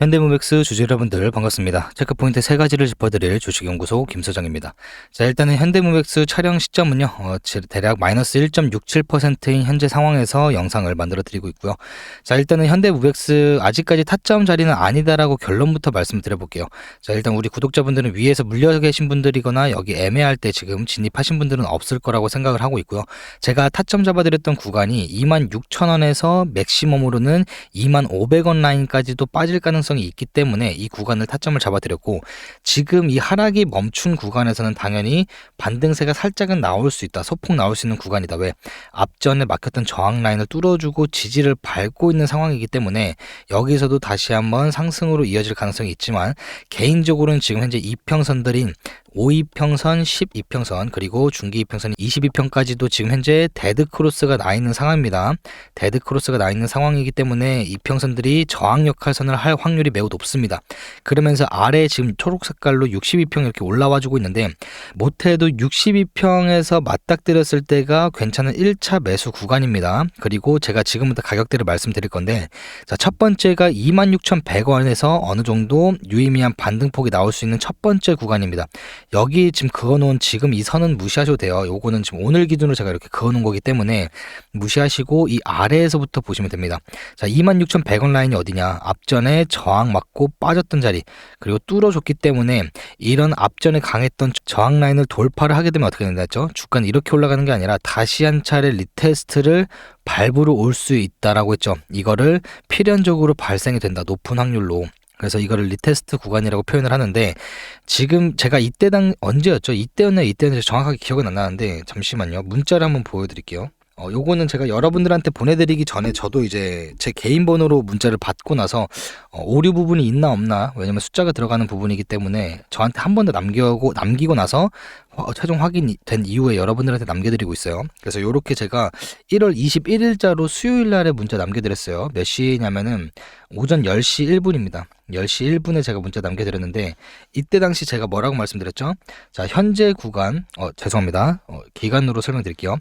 현대무백스 주주 여러분들 반갑습니다. 체크포인트 세 가지를 짚어드릴 주식연구소 김소장입니다. 자 일단은 현대무백스 촬영 시점은요 어, 지- 대략 마이너스 1.67%인 현재 상황에서 영상을 만들어 드리고 있고요. 자 일단은 현대무백스 아직까지 타점 자리는 아니다라고 결론부터 말씀을 드려볼게요. 자 일단 우리 구독자분들은 위에서 물려 계신 분들이거나 여기 애매할 때 지금 진입하신 분들은 없을 거라고 생각을 하고 있고요. 제가 타점 잡아드렸던 구간이 26,000원에서 맥시멈으로는 25,500원 라인까지도 빠질 가능성 이 있기 때문에 이 구간을 타점을 잡아드렸고 지금 이 하락이 멈춘 구간에서는 당연히 반등세가 살짝은 나올 수 있다. 소폭 나올 수 있는 구간이다. 왜? 앞전에 막혔던 저항 라인을 뚫어주고 지지를 밟고 있는 상황이기 때문에 여기서도 다시 한번 상승으로 이어질 가능성이 있지만 개인적으로는 지금 현재 이평선들인 5이평선, 12평선, 그리고 중기이평선 22평까지도 지금 현재 데드 크로스가 나 있는 상황입니다. 데드 크로스가 나 있는 상황이기 때문에 이평선들이 저항 역할선을 할 확률이 매우 높습니다. 그러면서 아래 지금 초록 색깔로 62평 이렇게 올라와 주고 있는데 못해도 62평에서 맞닥뜨렸을 때가 괜찮은 1차 매수 구간입니다. 그리고 제가 지금부터 가격대를 말씀드릴 건데 자, 첫 번째가 26,100원에서 어느 정도 유의미한 반등폭이 나올 수 있는 첫 번째 구간입니다. 여기 지금 그어놓은 지금 이 선은 무시하셔도 돼요. 요거는 지금 오늘 기준으로 제가 이렇게 그어놓은 거기 때문에 무시하시고 이 아래에서부터 보시면 됩니다. 자, 26,100원 라인이 어디냐? 앞전에 저항 맞고 빠졌던 자리 그리고 뚫어줬기 때문에 이런 앞전에 강했던 저항 라인을 돌파를 하게 되면 어떻게 된다죠? 주가는 이렇게 올라가는 게 아니라 다시 한 차례 리테스트를 밟으러 올수 있다라고 했죠. 이거를 필연적으로 발생이 된다. 높은 확률로. 그래서 이거를 리테스트 구간이라고 표현을 하는데 지금 제가 이때 당 언제였죠? 이때였나요? 이때는 정확하게 기억은 안 나는데 잠시만요. 문자를 한번 보여드릴게요. 어, 요거는 제가 여러분들한테 보내드리기 전에 저도 이제 제 개인 번호로 문자를 받고 나서 어, 오류 부분이 있나 없나 왜냐면 숫자가 들어가는 부분이기 때문에 저한테 한 번 더 남기고 남기고 나서 화- 최종 확인이 된 이후에 여러분들한테 남겨드리고 있어요. 그래서 요렇게 제가 1월 21일자로 수요일 날에 문자 남겨드렸어요. 몇 시냐면은 오전 10시 1분입니다. 10시 1분에 제가 문자 남겨드렸는데 이때 당시 제가 뭐라고 말씀드렸죠? 자 현재 구간 어 죄송합니다. 어, 기간으로 설명드릴게요.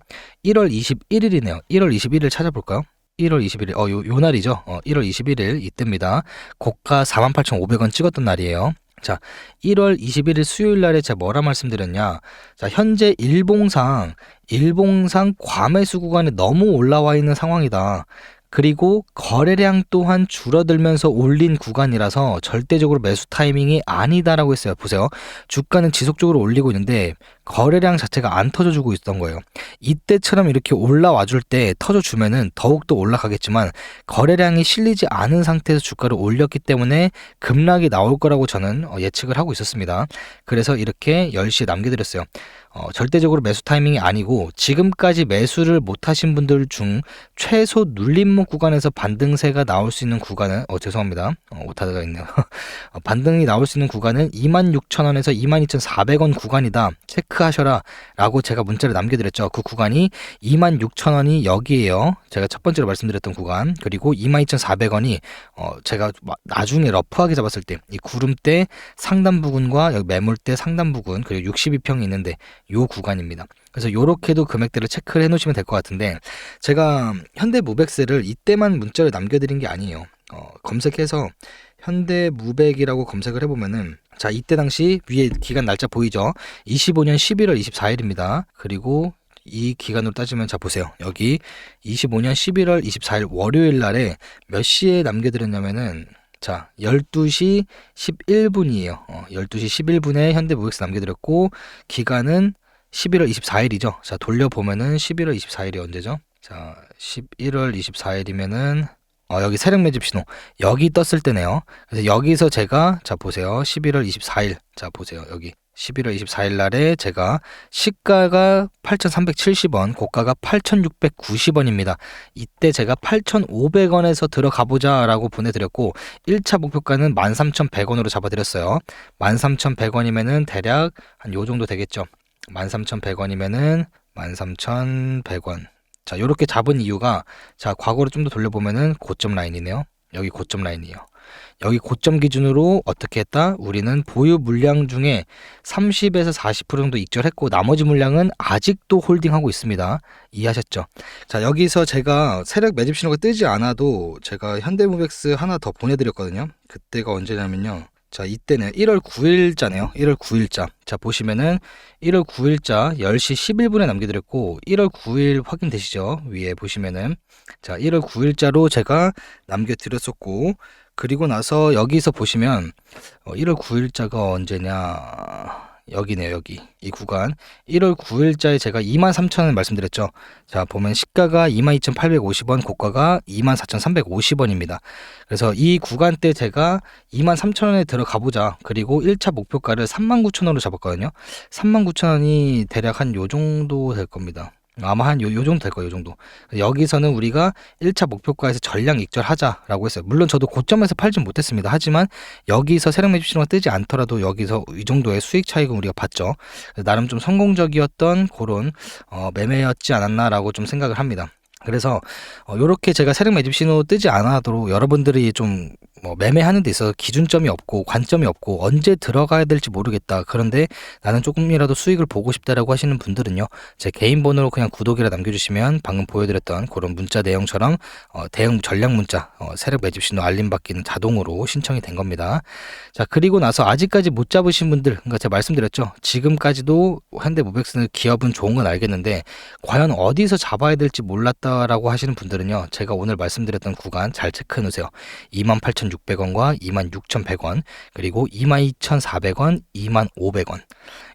1월 21일이네요. 1월 21일 찾아볼까요? 1월 21일, 어, 요, 요 날이죠. 어, 1월 21일, 이때입니다. 고가 48,500원 찍었던 날이에요. 자, 1월 21일 수요일 날에 제가 뭐라 말씀드렸냐. 자, 현재 일봉상, 일봉상 과매수 구간에 너무 올라와 있는 상황이다. 그리고 거래량 또한 줄어들면서 올린 구간이라서 절대적으로 매수 타이밍이 아니다라고 했어요. 보세요. 주가는 지속적으로 올리고 있는데 거래량 자체가 안 터져주고 있던 거예요. 이때처럼 이렇게 올라와 줄 때 터져주면은 더욱더 올라가겠지만 거래량이 실리지 않은 상태에서 주가를 올렸기 때문에 급락이 나올 거라고 저는 어, 예측을 하고 있었습니다. 그래서 이렇게 10시에 남겨드렸어요. 어, 절대적으로 매수 타이밍이 아니고 지금까지 매수를 못 하신 분들 중 최소 눌림목 구간에서 반등세가 나올 수 있는 구간은 어 죄송합니다. 어, 오타가 있네요. 어, 반등이 나올 수 있는 구간은 26,000원에서 22,400원 구간이다. 체크 하셔라. 라고 제가 문자를 남겨드렸죠. 그 구간이 26,000원이 여기에요. 제가 첫 번째로 말씀드렸던 구간. 그리고 22,400원이 어, 제가 마- 나중에 러프하게 잡았을 때 이 구름대 상단 부근과 여기 매물대 상단 부근 그리고 62평이 있는데 요 구간입니다. 그래서 요렇게도 금액대를 체크를 해 놓으시면 될 것 같은데 제가 현대 무백세를 이때만 문자를 남겨드린 게 아니에요. 어, 검색해서 현대 무백이라고 검색을 해보면은 자 이때 당시 위에 기간 날짜 보이죠? 25년 11월 24일입니다. 그리고 이 기간으로 따지면 자 보세요. 여기 25년 11월 24일 월요일 날에 몇 시에 남겨드렸냐면은 자 12시 11분이에요. 어, 12시 11분에 현대 무백스 남겨드렸고 기간은 11월 24일이죠. 자 돌려보면은 11월 24일이 언제죠? 자 11월 24일이면은 어, 여기 세력 매집 신호 여기 떴을 때네요. 그래서 여기서 제가 자 보세요. 11월 24일 자 보세요. 여기 11월 24일 날에 제가 시가가 8,370원, 고가가 8,690원입니다. 이때 제가 8,500원에서 들어가 보자라고 보내드렸고 1차 목표가는 13,100원으로 잡아드렸어요. 13,100원이면은 대략 한 요 정도 되겠죠. 13,100원이면은 13,100원. 자, 요렇게 잡은 이유가 자, 과거로 좀더 돌려보면은 고점 라인이네요. 여기 고점 라인이에요. 여기 고점 기준으로 어떻게 했다? 우리는 보유 물량 중에 30에서 40% 정도 익절했고 나머지 물량은 아직도 홀딩하고 있습니다. 이해하셨죠? 자, 여기서 제가 세력 매집 신호가 뜨지 않아도 제가 현대무백스 하나 더 보내드렸거든요. 그때가 언제냐면요. 자, 이때는 1월 9일자네요. 1월 9일자. 자, 보시면은 1월 9일자 10시 11분에 남겨드렸고, 1월 9일 확인되시죠? 위에 보시면은. 자, 1월 9일자로 제가 남겨드렸었고, 그리고 나서 여기서 보시면, 어, 1월 9일자가 언제냐. 여기네요, 여기. 이 구간. 1월 9일자에 제가 23,000원 말씀드렸죠. 자, 보면 시가가 22,850원, 고가가 24,350원입니다. 그래서 이 구간 때 제가 23,000원에 들어가 보자. 그리고 1차 목표가를 39,000원으로 잡았거든요. 39,000원이 대략 한 요 정도 될 겁니다. 아마 한 요, 요 정도 될 거예요, 요 정도. 여기서는 우리가 1차 목표가에서 전량 익절하자라고 했어요. 물론 저도 고점에서 팔진 못했습니다. 하지만 여기서 세력 매집 신호가 뜨지 않더라도 여기서 이 정도의 수익 차익은 우리가 봤죠. 나름 좀 성공적이었던 그런 어, 매매였지 않았나라고 좀 생각을 합니다. 그래서 어, 요렇게 제가 세력 매집 신호 뜨지 않아도 여러분들이 좀뭐 매매하는 데 있어서 기준점이 없고 관점이 없고 언제 들어가야 될지 모르겠다. 그런데 나는 조금이라도 수익을 보고 싶다라고 하시는 분들은요. 제 개인 번호로 그냥 구독이라 남겨주시면 방금 보여드렸던 그런 문자 내용처럼 어, 대응 전략 문자 어, 세력 매집 신호 알림 받기는 자동으로 신청이 된 겁니다. 자 그리고 나서 아직까지 못 잡으신 분들, 그러니까 제가 말씀드렸죠. 지금까지도 현대모백스는 기업은 좋은 건 알겠는데 과연 어디서 잡아야 될지 몰랐다라고 하시는 분들은요. 제가 오늘 말씀드렸던 구간 잘 체크해 놓으세요. 28,000 22,600원과 26,100원, 그리고 22,400원, 25,500원.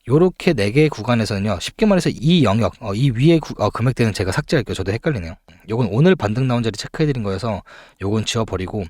요렇게 네 개의 구간에서는요, 쉽게 말해서 이 영역, 어, 이 위의 구, 어, 금액대는 제가 삭제할게요. 저도 헷갈리네요. 요건 오늘 반등 나온 자리 체크해드린 거여서 요건 지워버리고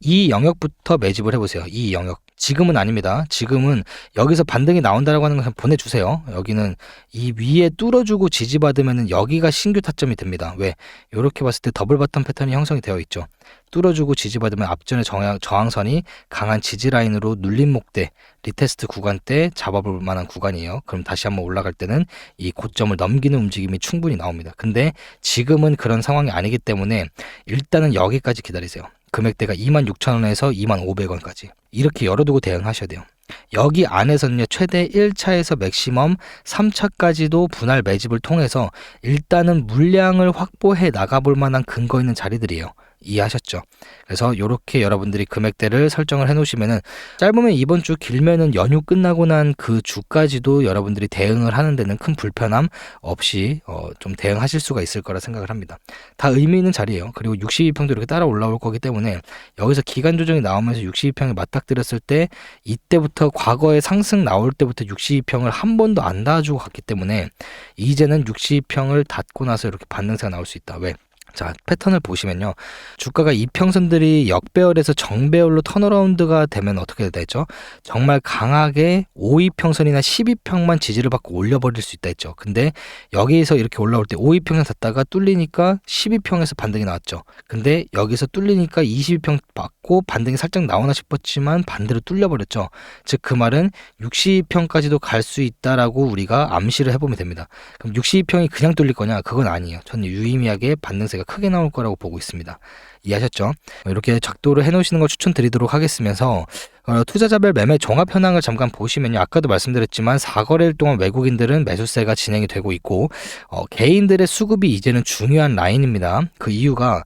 이 영역부터 매집을 해보세요. 이 영역. 지금은 아닙니다. 지금은 여기서 반등이 나온다라고 하는 거 그냥 보내주세요. 여기는 이 위에 뚫어주고 지지받으면 여기가 신규 타점이 됩니다. 왜? 이렇게 봤을 때 더블 바텀 패턴이 형성이 되어 있죠. 뚫어주고 지지받으면 앞전에 저항, 저항선이 강한 지지 라인으로 눌린 목대 리테스트 구간 때 잡아볼 만한 구간이에요. 그럼 다시 한번 올라갈 때는 이 고점을 넘기는 움직임이 충분히 나옵니다. 근데 지금은 그런 상황이 아니기 때문에 일단은 여기까지 기다리세요. 금액대가 26,000원에서 25,500원까지 이렇게 열어두고 대응하셔야 돼요. 여기 안에서는요 최대 1차에서 맥시멈 3차까지도 분할 매집을 통해서 일단은 물량을 확보해 나가볼 만한 근거 있는 자리들이에요. 이해하셨죠? 그래서 이렇게 여러분들이 금액대를 설정을 해 놓으시면은 짧으면 이번 주 길면은 연휴 끝나고 난 그 주까지도 여러분들이 대응을 하는 데는 큰 불편함 없이 어, 좀 대응하실 수가 있을 거라 생각을 합니다. 다 의미 있는 자리예요. 그리고 62평도 이렇게 따라 올라올 거기 때문에 여기서 기간 조정이 나오면서 62평에 맞닥뜨렸을 때 이때부터 과거에 상승 나올 때부터 62평을 한 번도 안 닿아주고 갔기 때문에 이제는 62평을 닫고 나서 이렇게 반등세가 나올 수 있다. 왜? 자, 패턴을 보시면요. 주가가 이평선들이 역배열에서 정배열로 턴어라운드가 되면 어떻게 되죠? 정말 강하게 5이평선이나 12평만 지지를 받고 올려버릴 수 있다 했죠. 근데 여기에서 이렇게 올라올 때 5이평선 샀다가 뚫리니까 12평에서 반등이 나왔죠. 근데 여기서 뚫리니까 22평 받고 반등이 살짝 나오나 싶었지만 반대로 뚫려버렸죠. 즉 그 말은 62평까지도 갈 수 있다라고 우리가 암시를 해보면 됩니다. 그럼 62평이 그냥 뚫릴 거냐? 그건 아니에요. 저는 유의미하게 반등세가 크게 나올 거라고 보고 있습니다. 이해하셨죠? 이렇게 작도를 해놓으시는 걸 추천드리도록 하겠으면서 어, 투자자별 매매 종합 현황을 잠깐 보시면요. 아까도 말씀드렸지만 4거래일 동안 외국인들은 매수세가 진행이 되고 있고 어, 개인들의 수급이 이제는 중요한 라인입니다. 그 이유가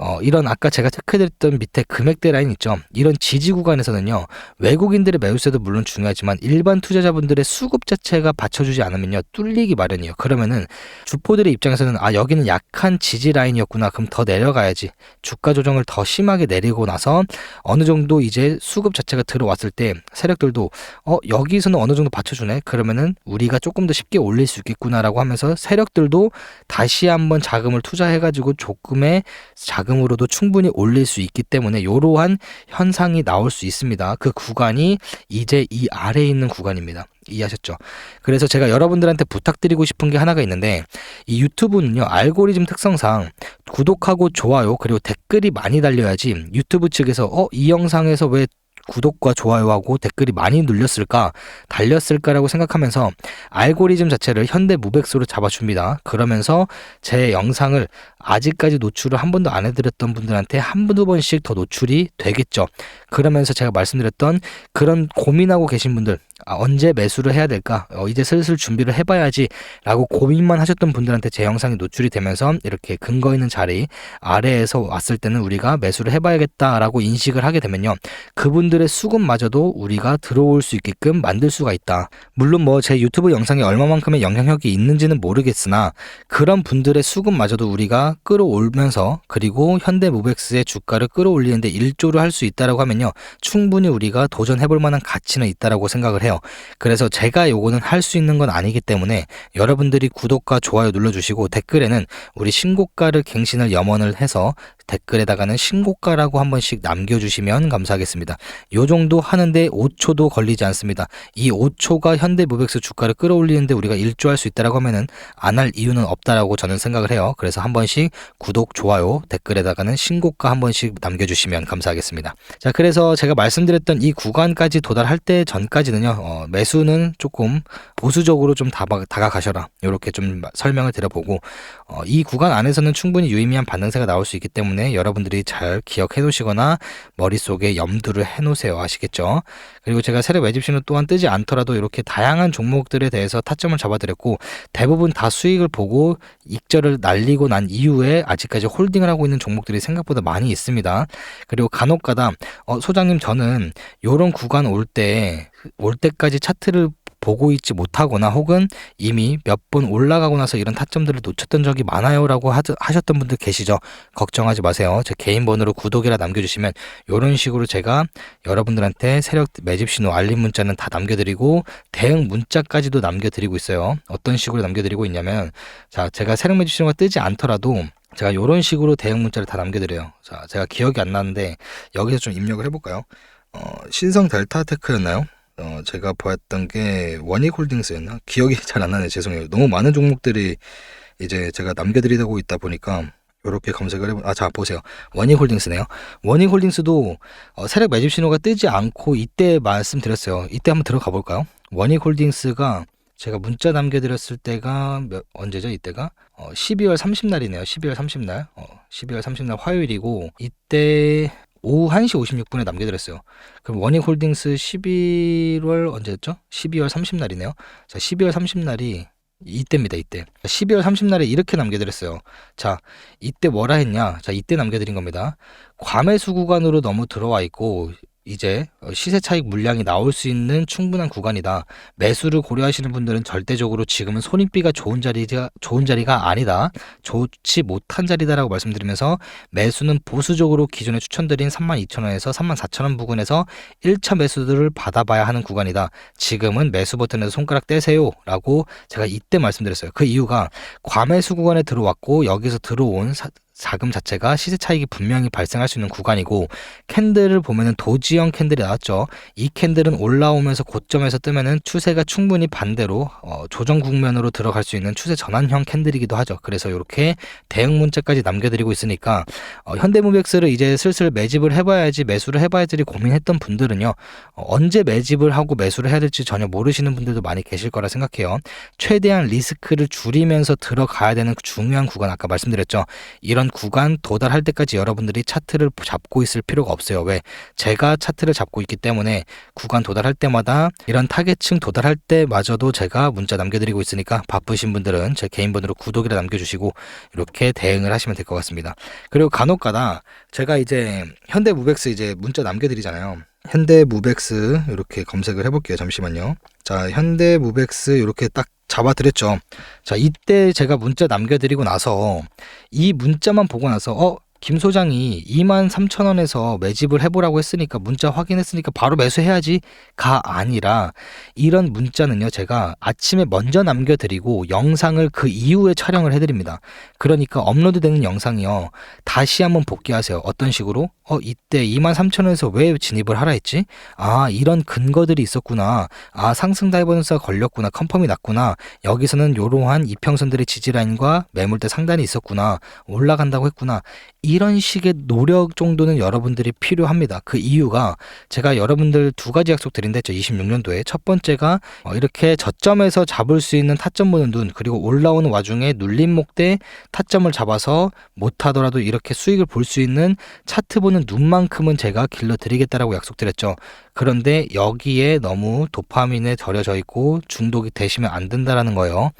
어, 이런 아까 제가 체크해드렸던 밑에 금액대 라인 있죠. 이런 지지 구간에서는요. 외국인들의 매수세도 물론 중요하지만 일반 투자자분들의 수급 자체가 받쳐주지 않으면요. 뚫리기 마련이에요. 그러면은 주포들의 입장에서는 아 여기는 약한 지지 라인이었구나. 그럼 더 내려가야지. 주가 조정을 더 심하게 내리고 나서 어느 정도 이제 수급 자체가 들어왔을 때 세력들도 어 여기서는 어느 정도 받쳐주네. 그러면은 우리가 조금 더 쉽게 올릴 수 있겠구나라고 하면서 세력들도 다시 한번 자금을 투자해가지고 조금의 자금 자금으로도 충분히 올릴 수 있기 때문에 이러한 현상이 나올 수 있습니다. 그 구간이 이제 이 아래에 있는 구간입니다. 이해하셨죠? 그래서 제가 여러분들한테 부탁드리고 싶은 게 하나가 있는데 이 유튜브는요 알고리즘 특성상 구독하고 좋아요 그리고 댓글이 많이 달려야지 유튜브 측에서 어 이 영상에서 왜 구독과 좋아요하고 댓글이 많이 눌렸을까, 달렸을까라고 생각하면서 알고리즘 자체를 현대 무백수로 잡아줍니다. 그러면서 제 영상을 아직까지 노출을 한 번도 안 해드렸던 분들한테 한 두 번씩 더 노출이 되겠죠. 그러면서 제가 말씀드렸던 그런 고민하고 계신 분들, 아, 언제 매수를 해야 될까? 어, 이제 슬슬 준비를 해봐야지 라고 고민만 하셨던 분들한테 제 영상이 노출이 되면서 이렇게 근거 있는 자리 아래에서 왔을 때는 우리가 매수를 해봐야겠다라고 인식을 하게 되면요. 그분들의 수급마저도 우리가 들어올 수 있게끔 만들 수가 있다. 물론 뭐 제 유튜브 영상에 얼마만큼의 영향력이 있는지는 모르겠으나 그런 분들의 수급마저도 우리가 끌어올면서 그리고 현대모백스의 주가를 끌어올리는데 일조를 할 수 있다라고 하면요. 충분히 우리가 도전해볼 만한 가치는 있다라고 생각을 해요. 그래서 제가 요거는 할 수 있는 건 아니기 때문에 여러분들이 구독과 좋아요 눌러주시고 댓글에는 우리 신고가를 갱신을 염원을 해서 댓글에다가는 신고가라고 한 번씩 남겨주시면 감사하겠습니다. 요 정도 하는데 5초도 걸리지 않습니다. 이 5초가 현대무백스 주가를 끌어올리는데 우리가 일조할 수 있다라고 하면은 안 할 이유는 없다라고 저는 생각을 해요. 그래서 한 번씩 구독, 좋아요, 댓글에다가는 신고가 한 번씩 남겨주시면 감사하겠습니다. 자, 그래서 제가 말씀드렸던 이 구간까지 도달할 때 전까지는요, 어, 매수는 조금 보수적으로 좀 다가, 다가가셔라. 이렇게 좀 설명을 드려보고, 어, 이 구간 안에서는 충분히 유의미한 반등세가 나올 수 있기 때문에 여러분들이 잘 기억해 놓으시거나 머릿속에 염두를 해 놓으세요. 아시겠죠? 그리고 제가 세력 매집 신호 또한 뜨지 않더라도 이렇게 다양한 종목들에 대해서 타점을 잡아드렸고, 대부분 다 수익을 보고 익절을 날리고 난 이후에 아직까지 홀딩을 하고 있는 종목들이 생각보다 많이 있습니다. 그리고 간혹가다, 어, 소장님 저는 요런 구간 올 때, 올 때까지 차트를 보고 있지 못하거나 혹은 이미 몇 번 올라가고 나서 이런 타점들을 놓쳤던 적이 많아요라고 하셨던 분들 계시죠? 걱정하지 마세요. 제 개인 번호로 구독이라 남겨주시면 이런 식으로 제가 여러분들한테 세력 매집 신호 알림 문자는 다 남겨드리고 대응 문자까지도 남겨드리고 있어요. 어떤 식으로 남겨드리고 있냐면 자 제가 세력 매집 신호가 뜨지 않더라도 제가 이런 식으로 대응 문자를 다 남겨드려요. 자 제가 기억이 안 나는데 여기서 좀 입력을 해볼까요? 어, 신성 델타 테크였나요? 어, 제가 보았던 게 원익홀딩스였나? 기억이 잘 안 나네. 죄송해요. 너무 많은 종목들이 이제 제가 남겨드리고 있다 보니까 이렇게 검색을 해보, 아, 자, 보세요. 원익홀딩스네요. 원익홀딩스도 어, 세력 매집 신호가 뜨지 않고 이때 말씀드렸어요. 이때 한번 들어가 볼까요? 원익홀딩스가 제가 문자 남겨드렸을 때가 몇, 언제죠? 이때가 어, 12월 30날이네요. 12월 30날. 어, 12월 30날 화요일이고 이때 오후 1시 56분에 남겨드렸어요. 그럼 원익 홀딩스 11월 언제였죠? 12월 30날이네요. 자, 12월 30날이 이때입니다, 이때. 12월 30날에 이렇게 남겨드렸어요. 자, 이때 뭐라 했냐? 자, 이때 남겨드린 겁니다. 과매수 구간으로 너무 들어와 있고, 이제 시세 차익 물량이 나올 수 있는 충분한 구간이다. 매수를 고려하시는 분들은 절대적으로 지금은 손익비가 좋은 자리가 좋은 자리가 아니다. 좋지 못한 자리다라고 말씀드리면서 매수는 보수적으로 기존에 추천드린 32,000원에서 34,000원 부근에서 1차 매수들을 받아봐야 하는 구간이다. 지금은 매수 버튼에서 손가락 떼세요라고 제가 이때 말씀드렸어요. 그 이유가 과매수 구간에 들어왔고 여기서 들어온 사, 자금 자체가 시세 차익이 분명히 발생할 수 있는 구간이고 캔들을 보면은 도지형 캔들이 나왔죠. 이 캔들은 올라오면서 고점에서 뜨면은 추세가 충분히 반대로 어, 조정 국면으로 들어갈 수 있는 추세 전환형 캔들이기도 하죠. 그래서 이렇게 대응 문자까지 남겨드리고 있으니까 어, 현대무백스를 이제 슬슬 매집을 해봐야지 매수를 해봐야지 고민했던 분들은요 어, 언제 매집을 하고 매수를 해야 될지 전혀 모르시는 분들도 많이 계실 거라 생각해요. 최대한 리스크를 줄이면서 들어가야 되는 중요한 구간 아까 말씀드렸죠. 이런 구간 도달할 때까지 여러분들이 차트를 잡고 있을 필요가 없어요. 왜? 제가 차트를 잡고 있기 때문에 구간 도달할 때마다 이런 타겟층 도달할 때마저도 제가 문자 남겨드리고 있으니까 바쁘신 분들은 제 개인 번호로 구독이라 남겨주시고 이렇게 대응을 하시면 될 것 같습니다. 그리고 간혹가다 제가 이제 현대무백스 이제 문자 남겨드리잖아요. 현대무백스 이렇게 검색을 해볼게요. 잠시만요. 자, 현대무백스 이렇게 딱 잡아드렸죠. 자, 이때 제가 문자 남겨드리고 나서 이 문자만 보고 나서 어, 김 소장이 2만 3천 원에서 매집을 해보라고 했으니까 문자 확인했으니까 바로 매수해야지가 아니라 이런 문자는요 제가 아침에 먼저 남겨드리고 영상을 그 이후에 촬영을 해드립니다. 그러니까 업로드되는 영상이요 다시 한번 복귀하세요. 어떤 식으로? 어 이때 2만 3천 원에서 왜 진입을 하라 했지? 아 이런 근거들이 있었구나. 아 상승 다이버전스가 걸렸구나. 컨펌이 났구나. 여기서는 이러한 이평선들의 지지라인과 매물대 상단이 있었구나. 올라간다고 했구나. 이런 식의 노력 정도는 여러분들이 필요합니다. 그 이유가 제가 여러분들 두 가지 약속 드린댔죠. 26년도에 첫 번째가 어, 이렇게 저점에서 잡을 수 있는 타점 보는 눈 그리고 올라오는 와중에 눌림목 대 타점을 잡아서 못하더라도 이렇게 수익을 볼 수 있는 차트 보는 눈만큼은 제가 길러 드리겠다라고 약속드렸죠. 그런데 여기에 너무 도파민에 절여져 있고 중독이 되시면 안 된다라는 거예요.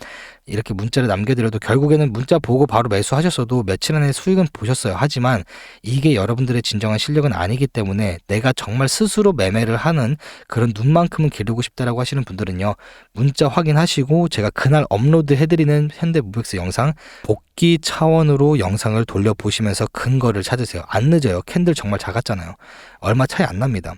이렇게 문자를 남겨드려도 결국에는 문자 보고 바로 매수하셨어도 며칠 안에 수익은 보셨어요. 하지만 이게 여러분들의 진정한 실력은 아니기 때문에 내가 정말 스스로 매매를 하는 그런 눈만큼은 기르고 싶다라고 하시는 분들은요. 문자 확인하시고 제가 그날 업로드 해드리는 현대 무백스 영상 복귀 차원으로 영상을 돌려보시면서 근거를 찾으세요. 안 늦어요. 캔들 정말 작았잖아요. 얼마 차이 안 납니다.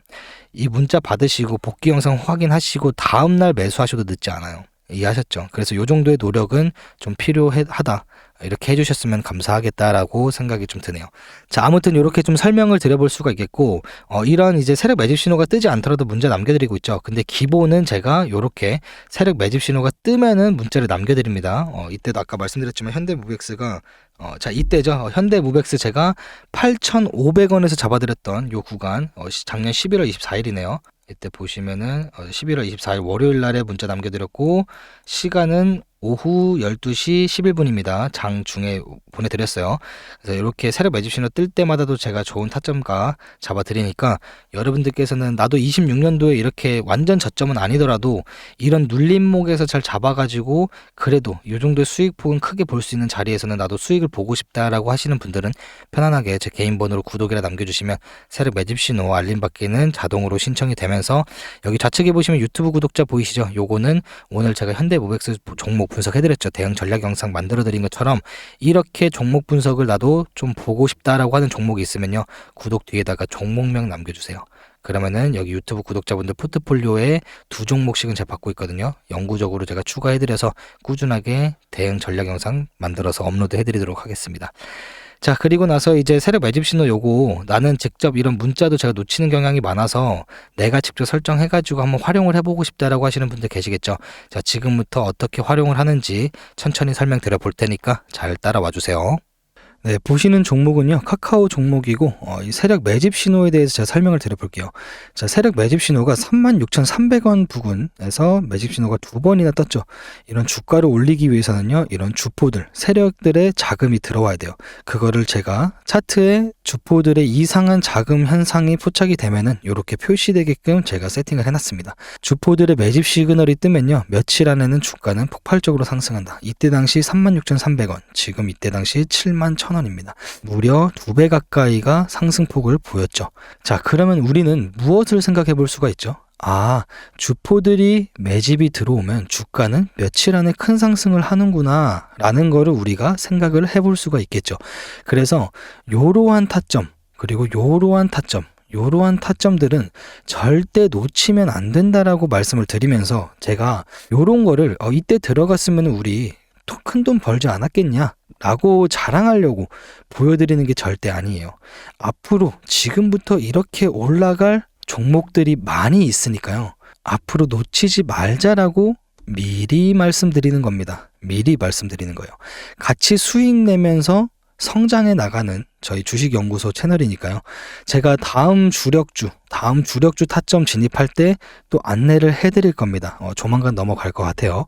이 문자 받으시고 복귀 영상 확인하시고 다음날 매수하셔도 늦지 않아요. 이해하셨죠? 그래서 요 정도의 노력은 좀 필요하다. 이렇게 해주셨으면 감사하겠다라고 생각이 좀 드네요. 자, 아무튼 이렇게 좀 설명을 드려볼 수가 있겠고, 어, 이런 이제 세력 매집 신호가 뜨지 않더라도 문자 남겨드리고 있죠. 근데 기본은 제가 이렇게 세력 매집 신호가 뜨면은 문자를 남겨드립니다. 어, 이때도 아까 말씀드렸지만 현대무백스가 어, 자, 이때죠. 어, 현대무백스 제가 8,500원에서 잡아드렸던 요 구간, 어, 시- 작년 11월 24일이네요. 이때 보시면은 어, 11월 24일 월요일 날에 문자 남겨드렸고 시간은 오후 12시 11분입니다. 장중에 보내드렸어요. 그래서 이렇게 세력 매집 신호 뜰 때마다도 제가 좋은 타점가 잡아드리니까 여러분들께서는 나도 26년도에 이렇게 완전 저점은 아니더라도 이런 눌림목에서 잘 잡아가지고 그래도 이 정도의 수익폭은 크게 볼 수 있는 자리에서는 나도 수익을 보고 싶다라고 하시는 분들은 편안하게 제 개인 번호로 구독이라 남겨주시면 세력 매집 신호 알림 받기는 자동으로 신청이 되면서 여기 좌측에 보시면 유튜브 구독자 보이시죠? 요거는 오늘 제가 현대모백스 종목 분석해드렸죠. 대응 전략 영상 만들어드린 것처럼 이렇게 종목 분석을 나도 좀 보고 싶다라고 하는 종목이 있으면요. 구독 뒤에다가 종목명 남겨주세요. 그러면은 여기 유튜브 구독자분들 포트폴리오에 두 종목씩은 제가 받고 있거든요. 영구적으로 제가 추가해드려서 꾸준하게 대응 전략 영상 만들어서 업로드 해드리도록 하겠습니다. 자, 그리고 나서 이제 세력 매집 신호 요거 나는 직접 이런 문자도 제가 놓치는 경향이 많아서 내가 직접 설정해 가지고 한번 활용을 해 보고 싶다라고 하시는 분들 계시겠죠. 자, 지금부터 어떻게 활용을 하는지 천천히 설명드려 볼 테니까 잘 따라와 주세요. 네, 보시는 종목은요, 카카오 종목이고, 어, 이 세력 매집 신호에 대해서 제가 설명을 드려볼게요. 자, 세력 매집 신호가 36,300원 부근에서 매집 신호가 두 번이나 떴죠. 이런 주가를 올리기 위해서는요, 이런 주포들, 세력들의 자금이 들어와야 돼요. 그거를 제가 차트에 주포들의 이상한 자금 현상이 포착이 되면은 이렇게 표시되게끔 제가 세팅을 해놨습니다. 주포들의 매집 시그널이 뜨면요, 며칠 안에는 주가는 폭발적으로 상승한다. 이때 당시 36,300원, 지금 이때 당시 71,000원입니다. 무려 두 배 가까이가 상승폭을 보였죠. 자, 그러면 우리는 무엇을 생각해 볼 수가 있죠? 아, 주포들이 매집이 들어오면 주가는 며칠 안에 큰 상승을 하는구나 라는 거를 우리가 생각을 해볼 수가 있겠죠. 그래서 요러한 타점, 그리고 요러한 타점, 요러한 타점들은 절대 놓치면 안 된다라고 말씀을 드리면서 제가 요런 거를 어, 이때 들어갔으면 우리 큰 돈 벌지 않았겠냐 라고 자랑하려고 보여드리는 게 절대 아니에요. 앞으로 지금부터 이렇게 올라갈 종목들이 많이 있으니까요. 앞으로 놓치지 말자라고 미리 말씀드리는 겁니다. 미리 말씀드리는 거예요. 같이 수익 내면서 성장해 나가는 저희 주식연구소 채널이니까요. 제가 다음 주력주, 다음 주력주 타점 진입할 때 또 안내를 해드릴 겁니다. 어, 조만간 넘어갈 것 같아요.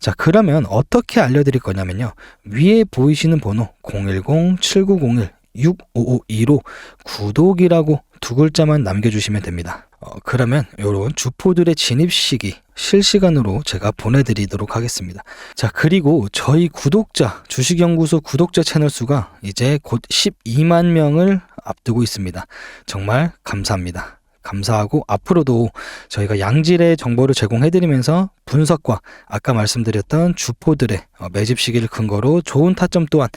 자, 그러면 어떻게 알려드릴 거냐면요. 위에 보이시는 번호 010-7901-6552로 구독이라고 두 글자만 남겨주시면 됩니다. 어, 그러면 이런 주포들의 진입 시기 실시간으로 제가 보내드리도록 하겠습니다. 자, 그리고 저희 구독자, 주식연구소 구독자 채널 수가 이제 곧 12만 명을 앞두고 있습니다. 정말 감사합니다. 감사하고 앞으로도 저희가 양질의 정보를 제공해드리면서 분석과 아까 말씀드렸던 주포들의 어, 매집 시기를 근거로 좋은 타점 또한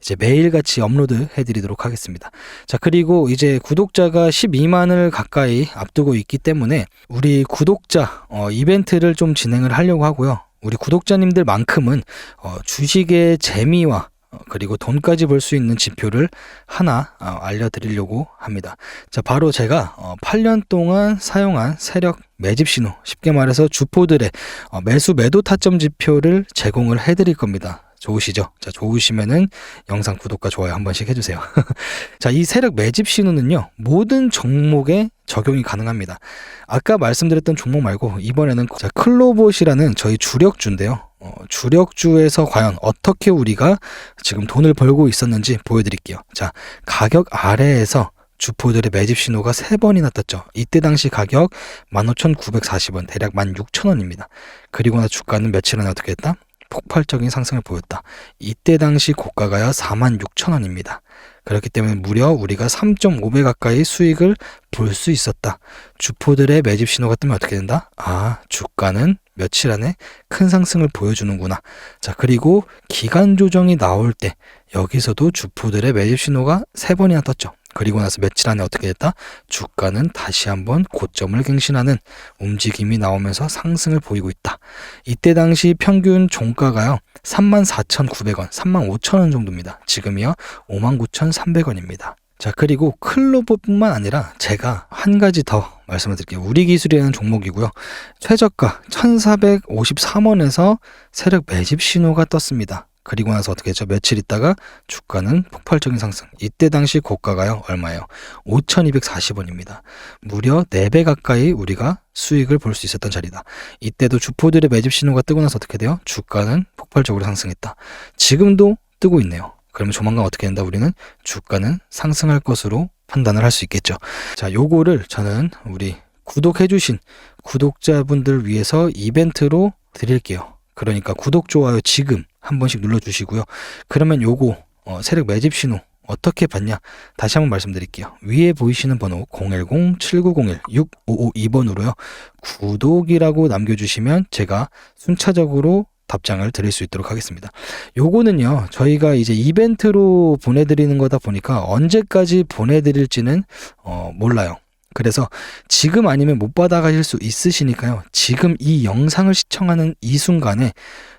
이제 매일같이 업로드 해드리도록 하겠습니다. 자, 그리고 이제 구독자가 12만을 가까이 앞두고 있기 때문에 우리 구독자 어, 이벤트를 좀 진행을 하려고 하고요. 우리 구독자님들만큼은 어, 주식의 재미와 어, 그리고 돈까지 벌 수 있는 지표를 하나 어, 알려드리려고 합니다. 자, 바로 제가 어, 8년 동안 사용한 세력 매집 신호, 쉽게 말해서 주포들의 어, 매수 매도 타점 지표를 제공을 해드릴 겁니다. 좋으시죠? 자, 좋으시면은 영상 구독과 좋아요 한 번씩 해주세요. 자, 이 세력 매집 신호는요, 모든 종목에 적용이 가능합니다. 아까 말씀드렸던 종목 말고 이번에는 자, 클로봇이라는 저희 주력주인데요. 어, 주력주에서 과연 어떻게 우리가 지금 돈을 벌고 있었는지 보여드릴게요. 자, 가격 아래에서 주포들의 매집 신호가 세 번이나 떴죠. 이때 당시 가격 15,940원, 대략 16,000원입니다. 그리고 나 주가는 며칠 안에 어떻게 했다? 폭발적인 상승을 보였다. 이때 당시 고가가요 46,000원입니다. 그렇기 때문에 무려 우리가 3.5배 가까이 수익을 볼 수 있었다. 주포들의 매집 신호가 뜨면 어떻게 된다? 아, 주가는 며칠 안에 큰 상승을 보여주는구나. 자, 그리고 기간 조정이 나올 때 여기서도 주포들의 매집 신호가 세 번이나 떴죠. 그리고 나서 며칠 안에 어떻게 됐다? 주가는 다시 한번 고점을 갱신하는 움직임이 나오면서 상승을 보이고 있다. 이때 당시 평균 종가가요. 34,900원, 35,000원 정도입니다. 지금이요. 59,300원입니다. 자, 그리고 클로버뿐만 아니라 제가 한 가지 더 말씀을 드릴게요. 우리 기술이라는 종목이고요. 최저가 1,453원에서 세력 매집 신호가 떴습니다. 그리고 나서 어떻게 했죠? 며칠 있다가 주가는 폭발적인 상승. 이때 당시 고가가요. 얼마예요? 5,240원입니다. 무려 4배 가까이 우리가 수익을 볼 수 있었던 자리다. 이때도 주포들의 매집 신호가 뜨고 나서 어떻게 돼요? 주가는 폭발적으로 상승했다. 지금도 뜨고 있네요. 그러면 조만간 어떻게 된다? 우리는 주가는 상승할 것으로 판단을 할 수 있겠죠. 자, 요거를 저는 우리 구독해주신 구독자분들 위해서 이벤트로 드릴게요. 그러니까 구독, 좋아요 지금 한 번씩 눌러주시고요. 그러면 요거 어, 세력 매집 신호 어떻게 받냐? 다시 한번 말씀드릴게요. 위에 보이시는 번호 010-7901-6552번으로요. 구독이라고 남겨주시면 제가 순차적으로 답장을 드릴 수 있도록 하겠습니다. 요거는요, 저희가 이제 이벤트로 보내드리는 거다 보니까 언제까지 보내드릴지는 어, 몰라요. 그래서 지금 아니면 못 받아가실 수 있으시니까요. 지금 이 영상을 시청하는 이 순간에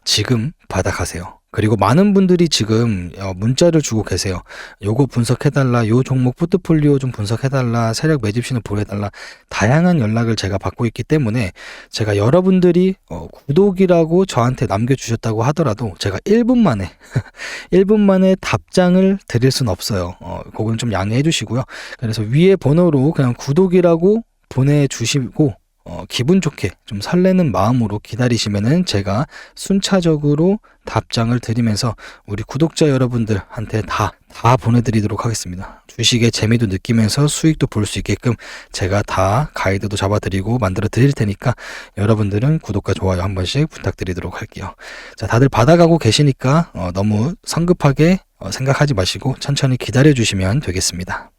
지금 받아가세요. 그리고 많은 분들이 지금 어, 문자를 주고 계세요. 요거 분석해달라, 요 종목 포트폴리오 좀 분석해달라, 세력 매집신을 보여달라, 다양한 연락을 제가 받고 있기 때문에 제가 여러분들이 어, 구독이라고 저한테 남겨주셨다고 하더라도 제가 1분 만에, 1분 만에 답장을 드릴 순 없어요. 어, 그건 좀 양해해 주시고요. 그래서 위에 번호로 그냥 구독이라고 보내주시고, 어, 기분 좋게 좀 설레는 마음으로 기다리시면은 제가 순차적으로 답장을 드리면서 우리 구독자 여러분들한테 다, 다 보내드리도록 하겠습니다. 주식의 재미도 느끼면서 수익도 볼 수 있게끔 제가 다 가이드도 잡아드리고 만들어 드릴 테니까 여러분들은 구독과 좋아요 한 번씩 부탁드리도록 할게요. 자, 다들 받아가고 계시니까 어, 너무 성급하게 어, 생각하지 마시고 천천히 기다려 주시면 되겠습니다.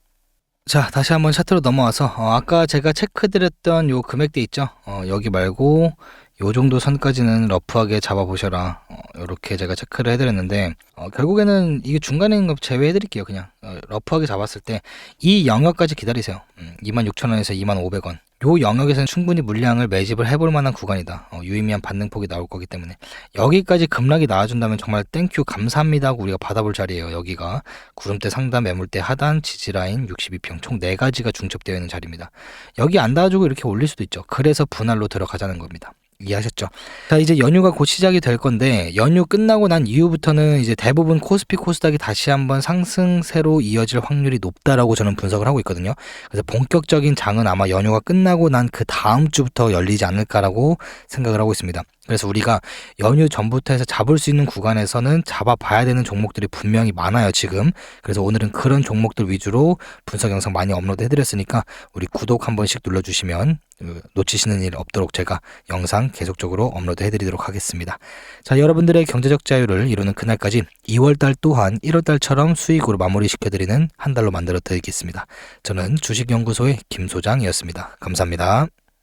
자, 다시 한번 차트로 넘어와서 어, 아까 제가 체크드렸던 요 금액대 있죠? 어, 여기 말고 요 정도 선까지는 러프하게 잡아보셔라. 어, 이렇게 제가 체크를 해드렸는데 어, 결국에는 이게 중간에 있는 거 제외해드릴게요. 그냥 어, 러프하게 잡았을 때 이 영역까지 기다리세요. 음, 26,000원에서 25,500원. 요 영역에서는 충분히 물량을 매집을 해볼 만한 구간이다. 어, 유의미한 반등폭이 나올 거기 때문에 여기까지 급락이 나와준다면 정말 땡큐 감사합니다 하고 우리가 받아볼 자리예요. 여기가 구름대 상단, 매물대 하단, 지지라인 62평 총 4가지가 중첩되어 있는 자리입니다. 여기 안 닿아주고 이렇게 올릴 수도 있죠. 그래서 분할로 들어가자는 겁니다. 이해하셨죠? 자, 이제 연휴가 곧 시작이 될 건데 연휴 끝나고 난 이후부터는 이제 대부분 코스피 코스닥이 다시 한번 상승세로 이어질 확률이 높다라고 저는 분석을 하고 있거든요. 그래서 본격적인 장은 아마 연휴가 끝나고 난 그 다음 주부터 열리지 않을까라고 생각을 하고 있습니다. 그래서 우리가 연휴 전부터 해서 잡을 수 있는 구간에서는 잡아봐야 되는 종목들이 분명히 많아요, 지금. 그래서 오늘은 그런 종목들 위주로 분석 영상 많이 업로드 해드렸으니까 우리 구독 한 번씩 눌러주시면 그 놓치시는 일 없도록 제가 영상 계속적으로 업로드 해드리도록 하겠습니다. 자, 여러분들의 경제적 자유를 이루는 그날까지 2월달 또한 1월달처럼 수익으로 마무리 시켜드리는 한 달로 만들어 드리겠습니다. 저는 주식연구소의 김 소장이었습니다. 감사합니다.